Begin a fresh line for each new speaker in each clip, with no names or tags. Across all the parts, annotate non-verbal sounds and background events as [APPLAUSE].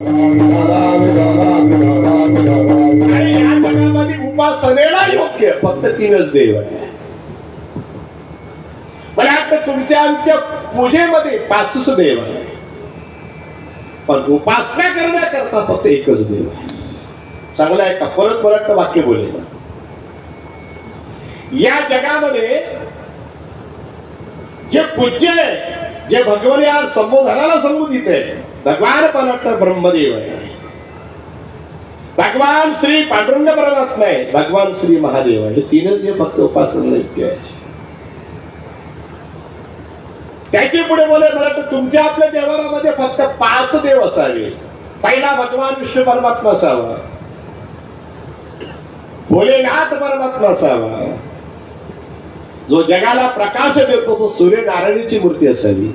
आणि या जगामध्ये उपासनेला योग्य फक्त तीनच देव आहे मला वाटतं तुमच्या आमच्या पूजेमध्ये पाचच देव आहे पण उपासना करण्याकरता फक्त एकच देव आहे. चांगलं आहे का? परत परत वाक्य बोले या जगामध्ये जे पूज्य आहे जे भगवान या संबोधनाला संबोधित आहे भगवान परत ब्रह्मदेव आहे. भगवान श्री पांडुरंग परमात्मा आहे भगवान श्री महादेव आहे. हे तीनच जे फक्त उपासना इतके आहे. त्याचे पुढे बोले मला तर तुमच्या आपल्या देवारामध्ये फक्त पाच देव असावे. पहिला भगवान विष्णू परमात्मा असावा. भोलेनाथ परमात्मा असावा. जो जगाला प्रकाश देतो तो सूर्यनारायणीची मूर्ती असावी.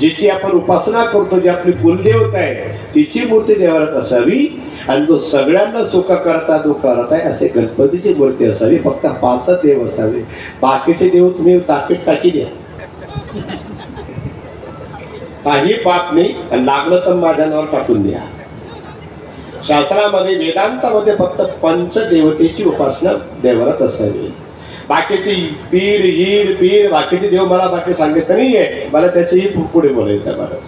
जिची आपण उपासना करतो जी आपली कुलदेवता आहे तिची मूर्ती देवारात असावी. आणि जो सगळ्यांना सुख करता दुःख करत आहे असे गणपतीची मूर्ती असावी. फक्त पाच देव असावे. बाकीचे देव तुम्ही ताकीद टाकी द्या. काही पाप नाही आणि लागलं तर माझ्या नावावर टाकून द्या. शास्त्रामध्ये वेदांतामध्ये फक्त पंचदेवतेची उपासना देवारात असावी. बाकीची पीर हीर पीर बाकीचे देव मला बाकी सांगायचं नाहीये. मला त्याचेही पु- पुढे बोलायचं आहे महाराज.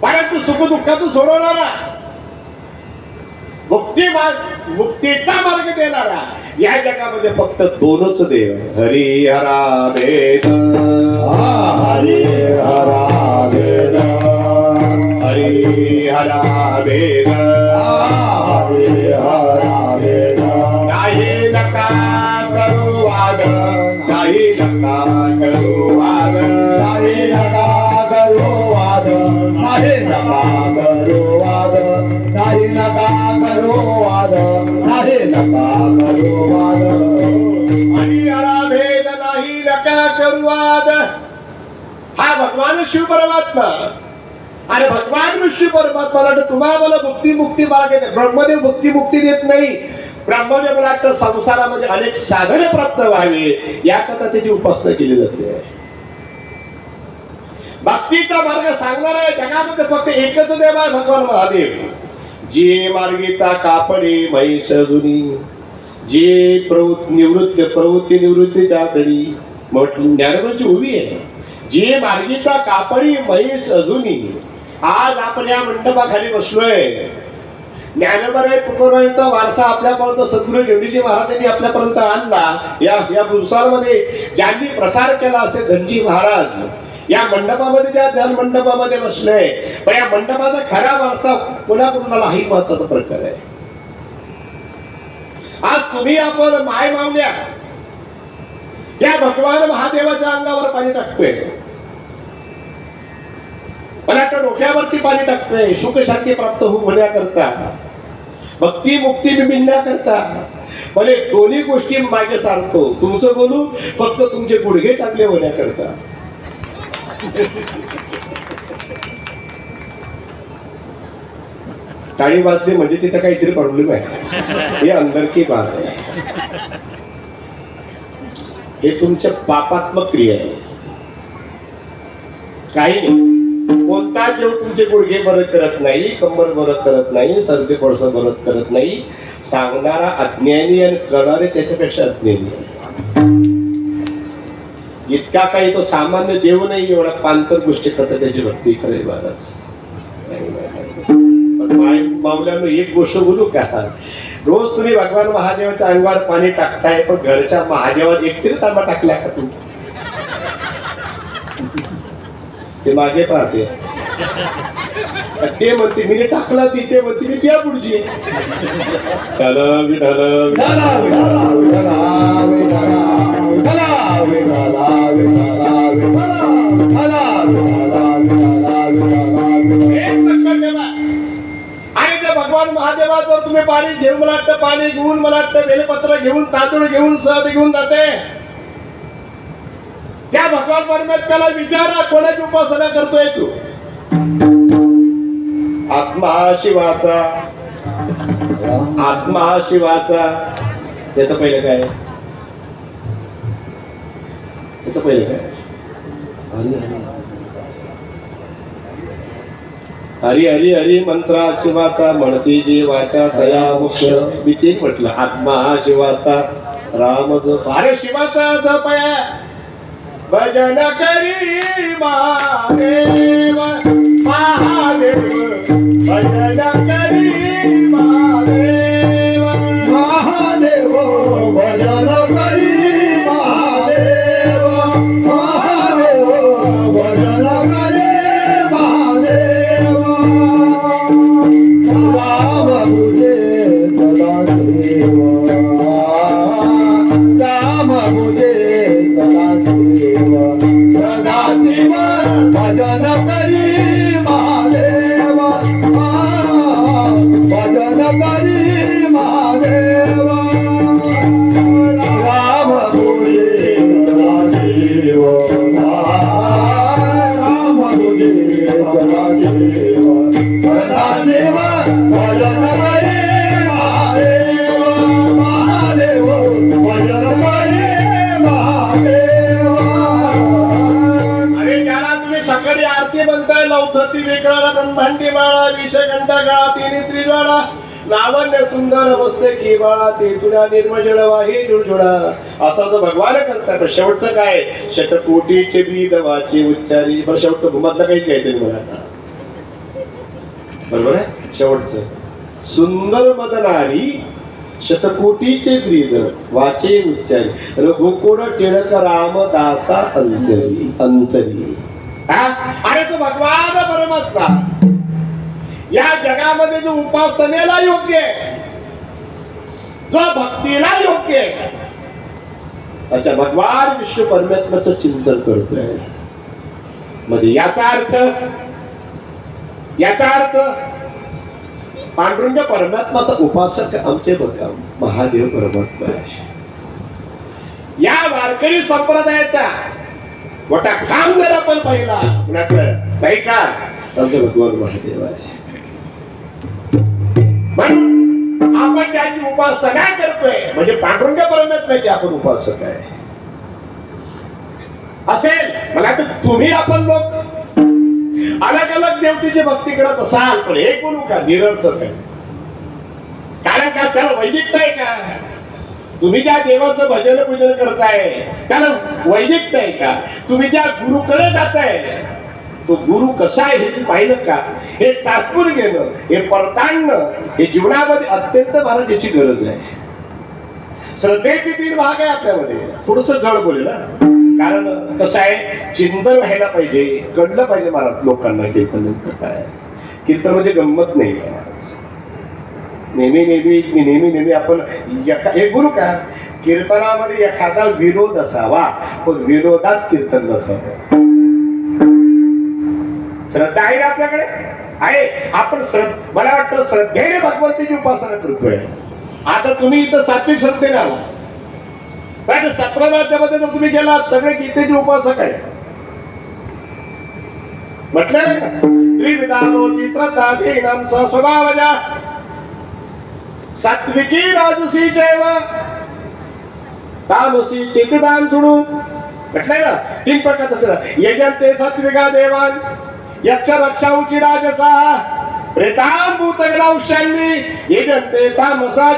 परंतु सुख दुःखातून सोडवणारा मुक्ती मार्ग मुक्तीचा मार्ग देणारा या जगामध्ये फक्त दोनच देव हरी हरा वेद.
हरे हरा वेद.
हरी हरा वेद.
हरे हरा वेद.
काही नका करू वाद
हरे नका करो वाद हरे नका करो वाद हरे नका करो वाद हरे नका करो वाद
आणि याला भेद नाही नका करू वाद हा भगवान शिव परमात्मा. आणि भगवान विष्णू परमात्मा तुम्हाला मला मुक्ती मुक्ती मार्ग देत ब्रह्मदेव मुक्ती मुक्ती देत नाही. ब्राह्मण मला संसारामध्ये अनेक साधने प्राप्त व्हावे याकरता त्याची उपासना केली जाते. भक्तीचा मार्ग सांगणार आहे जगामध्ये फक्त एकच देव आहे भगवान महादेव. जे मार्गीचा कापडे महिष जुनी. जे प्रवृत्ती निवृत्त प्रवृत्ती निवृत्तीच्या तरी म्हटली ज्ञानगुरूची उभी आहे. जे मार्गीचा कापडी म्हैस अजुनी आज आपण या मंडपाखाली बसलोय. ज्ञानोबराय तुकोबांचा वारसा आपल्यापर्यंत सद्गुरू जेवढीजी महाराजांनी आपल्यापर्यंत आणला. या या पुरसारमध्ये ज्यांनी प्रसार केला असे धनजी महाराज या मंडपामध्ये त्या ध्यान मंडपामध्ये बसले. पण या मंडपाचा खरा वारसा कोणाकडून आला हाही महत्त्वाचा प्रकार आहे. आज तुम्ही आपण माय मावल्या या भगवान महादेवाच्या अंगावर पाणी टाकतोय. मला डोक्यावरती पाणी टाकतोय. सुख शांती प्राप्त होऊ म्हणण्याकरता. भक्ती मुक्ती करता. भले दोन्ही गोष्टी मागे सांगतो हो. तुमचं बोलू फक्त तुमचे गुडघे चांगले होण्याकरता. टाळी वाजली म्हणजे तिथं काहीतरी प्रॉब्लेम आहे. हे अंदर की बात आहे. हे तुमच्या पापात्मक क्रिया आहे. काही नाही कोणता देव तुमचे गुडघे बरत करत नाही कंबर बरत करत नाही सर्दी पडस बरत करत नाही. सांगणारा अज्ञानी आणि करणारे त्याच्यापेक्षा अज्ञानी. इतका काही तो सामान्य देव नाही एवढा पांचर गोष्टी करता त्याची भक्ती खरे महाराज. पण मावल्यानं एक गोष्ट बोलू का रोज तुम्ही भगवान महादेवाच्या अंगावर पाणी टाकताय पण घरच्या महादेवात एकतरी तांबा टाकल्या का तू ते मागे पाहते. ते म्हणते मी टाकला ती ते म्हणते मी त्या पुढची. आणि ते भगवान महादेवाचं तुम्ही पाणी घेऊन मला वाटतं पाणी घेऊन मला वाटतं बेलपत्र घेऊन तांदूळ घेऊन सहज घेऊन जाते. त्या भगवान परमेश्वराला विचारा कोणाची उपासना करतोय तू? आत्मा शिवाचा. आत्मा शिवाचा. त्याचं पहिलं काय? त्याच पहिलं काय? हरी हरी हरी मंत्रा शिवाचा म्हणते जीवाचा दया मुख्य. मी ते म्हटलं आत्मा शिवाचा. राम जप अरे शिवाचा जपया. भजन करी महादेव महादेव भजन करी महादेव
महादेव भजन करी महादेव महादेव भजन करी महादेव राम मुझे सदा सेव राम मुझे सदा सेव सदा शिव भजन करी
ब्रह्मांडी माळा एकटा काळा तिने त्रिवाळा लावण्य सुंदर बसते की बाळा ते तुला निर्मजळ वाही जुळजुळा असा जर भगवान करतात शेवटचं काय? शतकोटीचे ब्रीद वाचे उच्चारी. बरं शेवटचं भूमातलं काहीच घ्यायचं नाही मला बरोबर आहे? शेवटचं. सुंदर मदनारी शतकोटीचे ब्रीद वाचे उच्चारी. रघुकुळ टिळक रामदासा अंतरी अंतरी. हा? अरे तो भगवान परमात्मा. या जगामध्ये जो उपासनेला योग्य आहे जो भक्तीला योग्य आहे अशा भगवान विष्णू परमात्म्याचं चिंतन करतोय. म्हणजे याचा अर्थ याचा अर्थ पांडुरंग परमात्माचा उपासक आमचे बघा महादेव परमात्मा आहे. या वारकरी संप्रदायाचा मोठा काम जर आपण पाहिला. कुणाकडं नाही का? आमचे भगवान महादेव आहे. म्हणून आपण त्याची उपासना करतोय? म्हणजे पांडुरंग परमात्म्याची आपण उपासक आहे. असेल. मला तर तुम्ही आपण लोक. अलग अलग देवतेची भक्ती करत असाल पण एक बोलू का? निरर्थक आहे. कारण का? त्याला वैदिकता आहे का? तुम्ही ज्या देवाचं भजन पूजन करताय त्याला वैदिकता आहे का? तुम्ही ज्या गुरुकडे जाताय तो गुरु कसा आहे हे तुम्ही पाहिलं का? हे चाचपून घेणं हे पडताळणं हे जीवनामध्ये अत्यंत महाराज याची गरज आहे. श्रद्धेचे तीन भाग आहे आपल्यामध्ये. थोडस जड बोलेल ना कारण कसं आहे चिंतन व्हायला पाहिजे कळलं पाहिजे महाराज लोकांना कीर्तन काय कीर्तन म्हणजे गंमत नाही नेहमी नेहमी नेहमी नेहमी आपण हे गुरु का? कीर्तनामध्ये एखादा विरोध असावा पण विरोधात कीर्तन नसावं. श्रद्धा आहे ना आपल्याकडे? आहे. आपण मला वाटतं श्रद्धेने भगवंताची उपासना करतोय. आता तुम्ही इथं सात्विक श्रद्धेने आला. कारण सतरा राज्यामध्ये जर तुम्ही गेलात सगळे गीतेचे उपासक आहे म्हटलं नाही का? त्रिविधानोची श्रद्धा धीनांचा स्वभावजा सात्विकी राजसी जैव तामसी चितदान सोडू म्हटलंय ना? तीन प्रकारचं यजन ते सात्विका देवान. यक्ष रक्षाऊची राजसा। प्रेताम भूतग्रावशांनी यजंते तामसा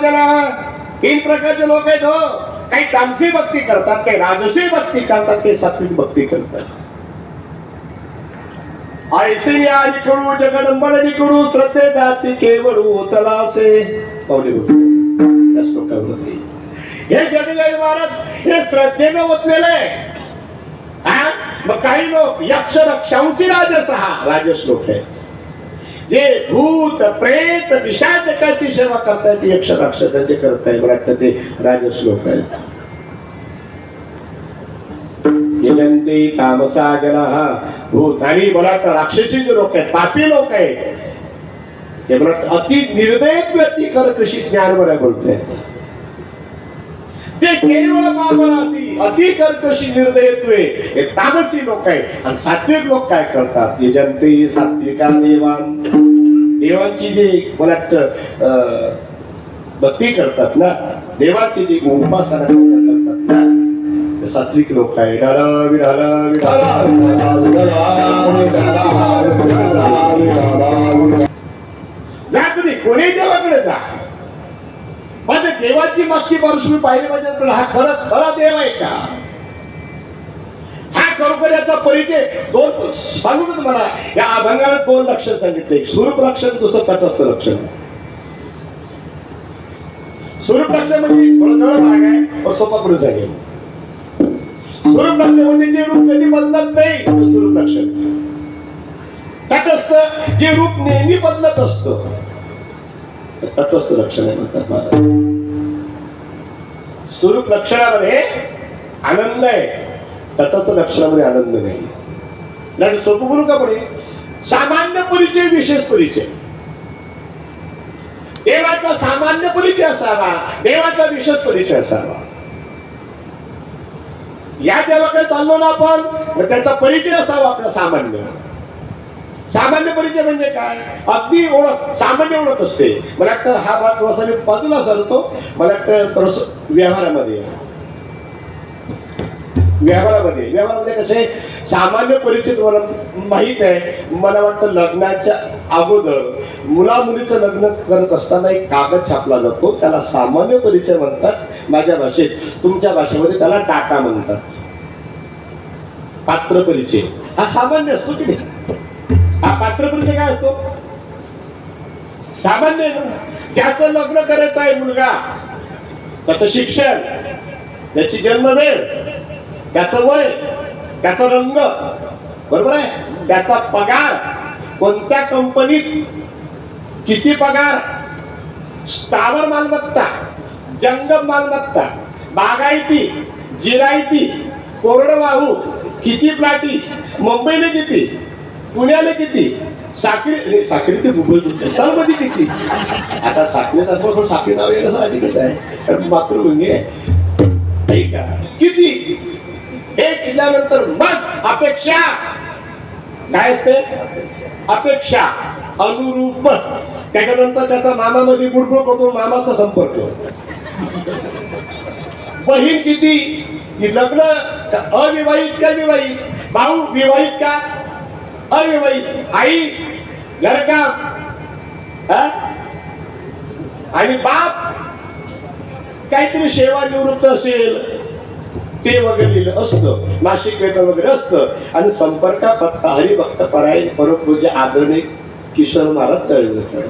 तीन प्रकारचे लोक आहेत हो। काही तामसी भक्ती करतात काही राजसी भक्ती करतात काही सात्विक भक्ती करतात. ऐश्वर्या निकडू जगदंबर निकडू श्रद्धेदाची केवळू तलासे पावले त्या श्लोकावरती हे जगदेव महाराज हे श्रद्धेनं ओतलेलं आहे. हा? मग काही लोक यक्ष रक्षांशी राजसहा हा राजश्लोक आहे. जे भूत प्रेत विषादकाची सेवा करतायत यक्ष राक्षसाचे करताय वाटत ते राजश्लोक आहेत. यजंते तामसा जना भूत आणि मला तर राक्षसी जे लोक आहेत पापी लोक आहेत. ते मला अति निर्दय व्यक्ती कर कशी ज्ञान मला बोलतोय. ते केवळ पापराशी अति कर्कशी निर्दयत्वे हे तामसी लोक आहे आणि सात्विक लोक काय करतात? हे जनते सात्विका देवान. देवांची जी मला वाटतं भक्ती करतात ना देवाची जी उपासना करतात ना सात्विक लोक आहे डाला विडाला
विठ्ठला,
जा तुम्ही कोणी देवाकडे जा पण देवाची मागची बाजू तुम्ही पाहिली पाहिजे तर हा खरं खरा देव आहे का? हा खरोखर याचा परिचय दोन सांगू का तुम्हाला या अभंगाला दोन लक्षण सांगितले. एक स्वरूप लक्षण दुसरं तटस्थ लक्षण. स्वरूप लक्षण म्हणजे थोडं भाग आहे पण सोपा पुरुष आहे. स्वरूप लक्षण म्हणजे जे रूप कधी बदलत नाही स्वरूप लक्षण. तटस्थ जे रूप नेहमी बदलत असतं तटस्थ लक्षण आहे म्हणतात महाराज. स्वरूप लक्षणामध्ये आनंद आहे. तटस्थ लक्षणामध्ये आनंद नाही. नाही सोपं करू का पुढे सामान्य परिचय विशेष परिचय देवाचा सामान्य परिचय असावा देवाचा विशेष परिचय असावा. या देवाकडे चाललो ना आपण त्याचा परिचय असावा आपला सामान्य. सामान्य परिचय म्हणजे काय? अगदी ओळख सामान्य ओळख असते. मला वाटतं हा भाग थोडासा मी बाजूला सरतो मला वाटतं थोडस व्यवहारामध्ये. व्यवहारामध्ये. व्यवहारामध्ये कसे? सामान्य परिचय तुम्हाला माहीत आहे. मला वाटतं लग्नाच्या अगोदर मुला मुलीचं लग्न करत असताना एक कागद छापला जातो. त्याला सामान्य परिचय म्हणतात. माझ्या भाषेत तुमच्या भाषेमध्ये त्याला डाटा म्हणतात. पात्र परिचय. हा सामान्य असतो की नाही? हा पात्र म्हणजे काय असतो? सामान्य. त्याचं लग्न करायचं आहे मुलगा. त्याचं शिक्षण त्याची जन्मवेळ त्याचं वय त्याचा रंग. बरोबर आहे? त्याचा पगार. कोणत्या कंपनीत किती पगार? स्थावर मालमत्ता जंगम मालमत्ता बागायती जिरायती कोरडवाहू किती प्लाटी मुंबईने किती? पुण्याला किती? साखरी साखरी ते मुंबई किती? आता साखरेच असं पण साखरी नाव येणं साहजिकच आहे कारण ठीक आहे. किती? एक केल्यानंतर मग अपेक्षा. काय असते? अपेक्षा. अनुरूप. त्याच्यानंतर त्याचा मामामध्ये गुडगुड करतो मामाचा संपर्क. बहीण किती? ती लग्न अविवाहित का विवाहित? भाऊ विवाहित का? अरे भाई आई घर का आणि बाप काहीतरी सेवा निवृत्त असेल ते वगैरे लिहिलं असतं. नाशिक वेतन वगैरे असतं. आणि संपर्क पत्ता हरिभक्त परायण परपूज्य आदरणीय किशोर महाराज तळवेकर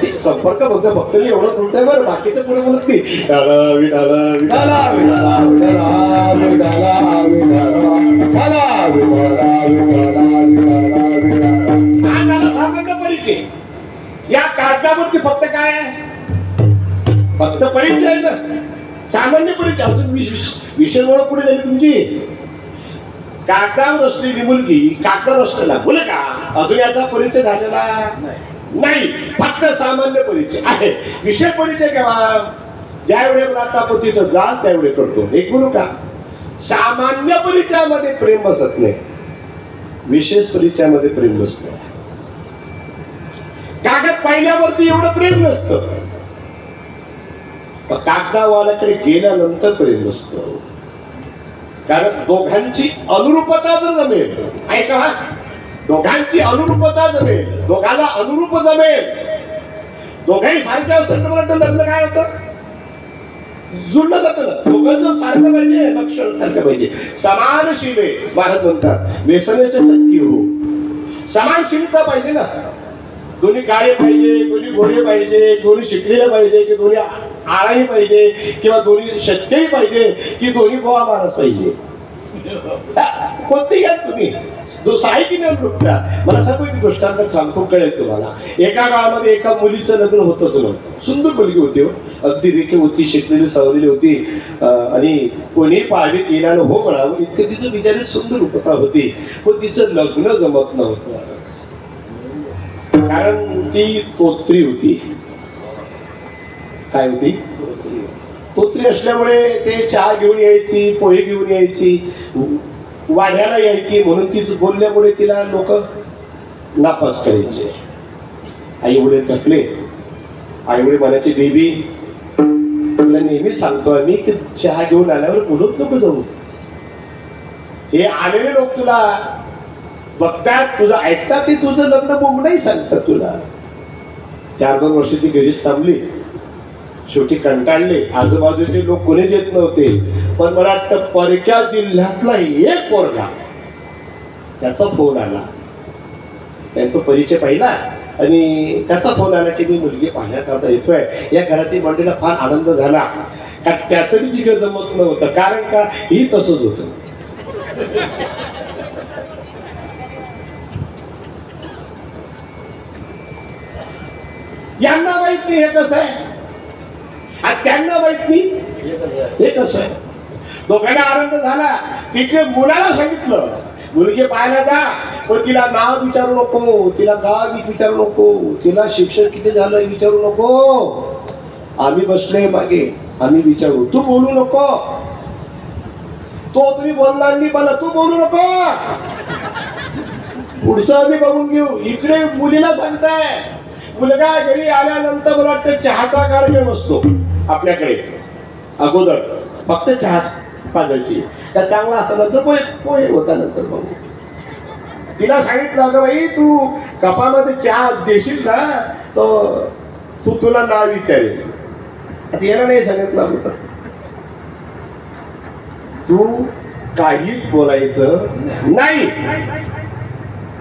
ते संपर्क फक्त भक्त एवढं बोलतोय बरं बाकीचं पुढे बोलत नाही. परिचय या कागदावरती फक्त काय आहे? फक्त परिचय आहे ना? सामान्य परिचय अजून विषय ओळख पुढे झाली तुमची? कागदावर असलेली मुलगी कागदावर असलेला मुलगा अजून याचा परिचय झालेला नाही. नाही फक्त सामान्य परिचय आहे. विषय परिचय केव्हा ज्यावेळी आपण जाल त्यावेळी करतो. एक बोलू का? सामान्य परिचयामध्ये प्रेम बसत नाही. विशेष परिचयामध्ये प्रेम नसतं. कागद पाहिल्यावरती एवढं प्रेम नसतं. कागदावाल्याकडे गेल्यानंतर प्रेम नसतं. कारण दोघांची अनुरूपता जर जमेल ऐका हा. दोघांची अनुरूपता जमेल. दोघांना अनुरूप जमेल. दोघांही सारखे असेल तर लग्न काय होतं? जुळलं जातं. दोघांचं सारखं पाहिजे लक्षण सारखं पाहिजे. समानशीले महाराज म्हणतात व्यसनेचे सत्य हो. समानशीलता पाहिजे ना. दोन्ही गाळे पाहिजे दोन्ही घोडे पाहिजे दोन्ही शिकलेले पाहिजे की दोन्ही आळाही पाहिजे किंवा दोन्ही शक्यही पाहिजे की दोन्ही गोवा महाराज पाहिजे. [LAUGHS] कोणती घ्या तुम्ही? जो साहित्य नृत्या मला सगळं एक दृष्टांत सांगतो कळेल तुम्हाला. एका गावामध्ये एका मुलीचं लग्न होतच नव्हतं. सुंदर मुलगी होती हो. अगदी रेखे होती शिकलेली सवलेली होती. आणि कोणी पाहावी केल्यानं हो म्हणावं इतकं तिचं बिचारी सुंदर उपता होती. पण तिचं लग्न जमत नव्हतं. कारण ती तोत्री होती. काय होती? तोत्री असल्यामुळे ते चहा घेऊन यायची पोहे घेऊन यायची वाढ्याला यायची म्हणून तीच बोलल्यामुळे तिला लोक नापास करायचे. आई वडील थकले. आई वडील मनाची बेबी तुला नेहमी सांगतो आम्ही की चहा घेऊन आल्यावर बोलत नको जाऊ. हे आलेले लोक तुला बघतात तुझं ऐकतात ते तुझं लग्न बोगणंही सांगतात तुला. चार दोन वर्ष ती घरीच थांबली. शेवटी कंटाळले. आजूबाजूचे लोक कोणीच येत नव्हते. पण मला वाटतं परक्या जिल्ह्यातला एक पोरगा. त्याचा फोन आला. त्याने तो परिचय पाहिला. आणि त्याचा फोन आला की मी मुलगी पाहण्याकरता येतोय. या घरातील मंडळीला फार आनंद झाला. कारण त्याचं बी तिकडे जमत नव्हतं. कारण का? ही तसंच होत. यांना माहीत नाही हे कसं आहे. आणि त्यांना माहीत? नाही हे कसं आहे? दोघांना आनंद झाला. तिकडे मुलाला सांगितलं. मुलगी पाहायला जा पण तिला नाव विचारू नको. तिला गाव विचारू नको. तिला शिक्षण किती झालं विचारू नको. आम्ही बसले मागे. आम्ही विचारू. तू बोलू नको. तो तुम्ही बोलला नाही मला तू बोलू नको. पुढचं आम्ही बघून घेऊ. इकडे मुलीला सांगताय. मुलगा घरी आल्यानंतर मला वाटतं चहाचा कार्यक्रम असतो आपल्याकडे. अगोदर. फक्त चहा पाजायची. त्या चांगला असता नंतर पोहे पोहे होता नंतर बघू तिला सांगितलं अगं बाई तू कपामध्ये चहा देशील ना तो तू तुला नाव विचारेल. आता याला नाही सांगितलं अगोदर तू काहीच बोलायचं नाही.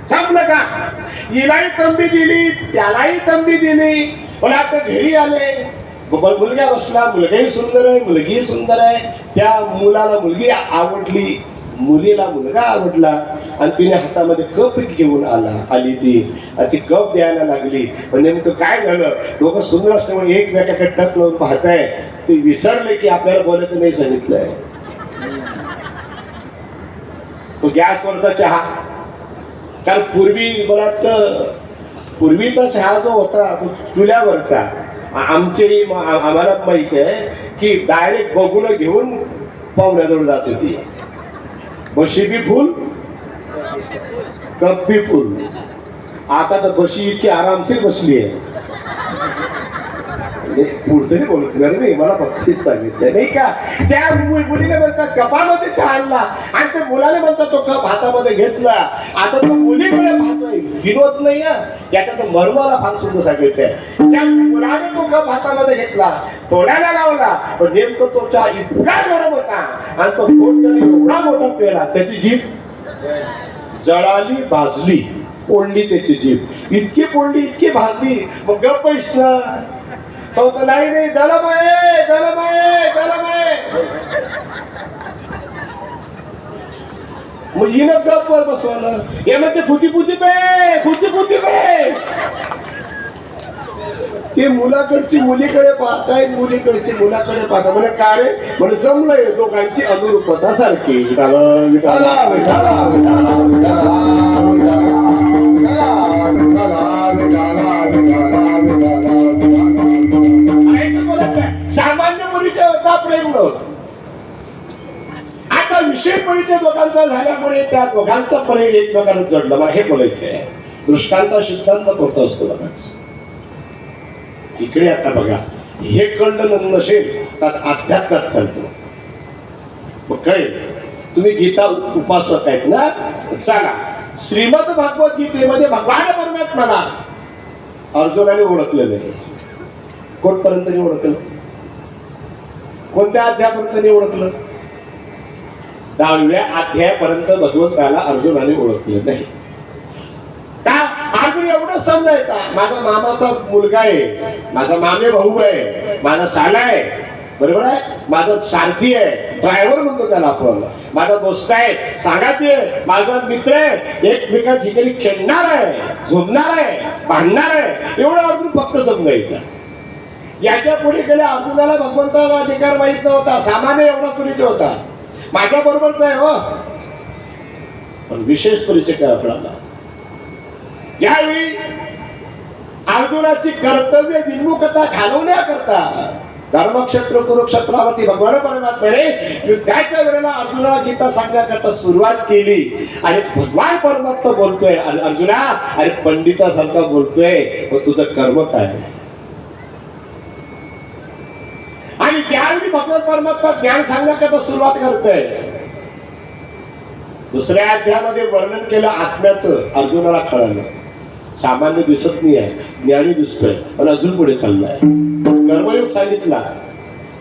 संपलं का? हिलाही तंबी दिली त्यालाही तंबी दिली. पण आता घरी आले. मुलग्या मुलगा बसला मुलगाही सुंदर आहे मुलगीही सुंदर आहे. त्या मुलाला मुलगी आवडली. मुलीला मुलगा आवडला. आणि तिने हातामध्ये कप घेऊन आला आली ती. आणि ती कप द्यायला लागली. पण नेमकं काय झालं? दोघं सुंदर असल्यामुळे एकमेकाकडे टक लावून पाहताय. ते विसरले की आपल्याला बोलायचं नाही सांगितलंय. तो गॅसवरचा चहा. कारण पूर्वी मला वाटतं पूर्वीचा चहा जो होता तो चुल्यावरचा आमचे आम्हाला माहीत आहे की डायरेक्ट बघून घेऊन पाहुण्याजवळ जात होती. बशी बी फुल कप बी फुल. आता तर बशी इतकी आरामशीर बसली आहे. म्हणजे नाही बोलत नाही मला बक्षीस सांगितलं नाही का? त्या मुलीने म्हणतात कपामध्ये चहा आणला आणि त्या मुलाने म्हणतात तो कप हातामध्ये घेतला. आता तो मुलीकडे पाहतोय विनोद नाही हा. याच्यात मर्माला फार सुंदर सांगितलंय. त्या मुलाने तो कप हातामध्ये घेतला तोड्याला लावला पण नेमकं तो चहा इतका गरम होता आणि तो पोट एवढा मोठा पेला त्याची जीभ जळाली भाजली. पोळली त्याची जीभ. इतकी पोळली इतकी भाजली. मग गप्प ना तो नाही नाही जलम आहे जलम आहे जलम आहे. मग हिनं गप वर बसवलं. या म्हणते फुटी फुटी पे फुटी फुटी पे ते मुलाकडची मुलीकडे पाहताय मुलीकडची मुलाकडे पाहता. म्हणजे काय रे? म्हणजे जमलंय दोघांची अनुरूपता सारखी. विठाला
विठाला
विठाला,
विठाला, विठाला, विठाला,
सामान्य मुलीच्या होता प्रेम नव्हतं. आता विषय परिचय दोघांचा झाल्यामुळे त्या दोघांचा प्रेम एकमेकांना जडलं. मला हे बोलायचे दृष्टांत सिद्धांत होत असतो बघाच. इकडे आता बघा. हे कळलं नसेल तर अध्यात्मात चालतो. मग कळेल. तुम्ही गीता उपासक आहेत ना? चाला. श्रीमद भागवत गीतेमध्ये भगवान परमात्माला अर्जुनाने ओळखलं नाही. कोणपर्यंत ओळखलं? कोणत्या अध्यायापर्यंत नाही ओळखलं? दहाव्या अध्यायापर्यंत भगवंताला अर्जुनाने ओळखलं नाही. का? अर्जुन एवढं समजायचा माझा मामाचा मुलगा आहे माझा मामे भाऊ आहे माझा साला आहे. बरोबर आहे? माझा सारथी आहे ड्रायव्हर म्हणतो त्याला आपण. माझा दोस्त आहे सांगाती आहे माझा मित्र आहे एकमेका ठिकाणी खेळणार आहे झोपणार आहे भांडणार आहे. एवढं अर्जुन फक्त समजायचं. याच्यापुढे गेल्या अर्जुनाला भगवंताचा अधिकार माहीत नव्हता. सामान्य एवढा तुरीचा होता. माझ्या बरोबरचा आहे हो. पण विशेष परिचय काय आपल्याला? यावेळी अर्जुनाची कर्तव्य विमुखता घालवण्याकरता धर्मक्षेत्र कुरुक्षेत्रावरती भगवान परमात्म्याने युद्धाच्या वेळेला अर्जुनाला गीता सांगण्याकरता सुरुवात केली. आणि भगवान परमात्मा बोलतोय "अर- अर्जुना आणि पंडितासारखा बोलतोय मग तुझं कर्म काय आहे?" आणि ज्या आधी भगवत परमात्मा ज्ञान सांगण्याकरता सुरुवात करतोय. दुसऱ्या अध्यामध्ये वर्णन केलं आत्म्याचं अर्जुनाला कळालं. सामान्य दिसत नाही आहे ज्ञानी दिसतोय पण अजून पुढे चाललाय. कर्मयोग सांगितला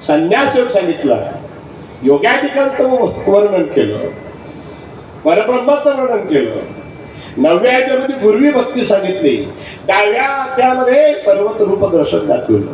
संन्यास योग सांगितला. योगाधिकांचं वर्णन केलं. परब्रह्माचं वर्णन केलं. नवव्या अध्यायामध्ये पूर्वी भक्ती सांगितली. डाव्या अध्यायामध्ये सर्वत्र रूपदर्शन दाखवलं.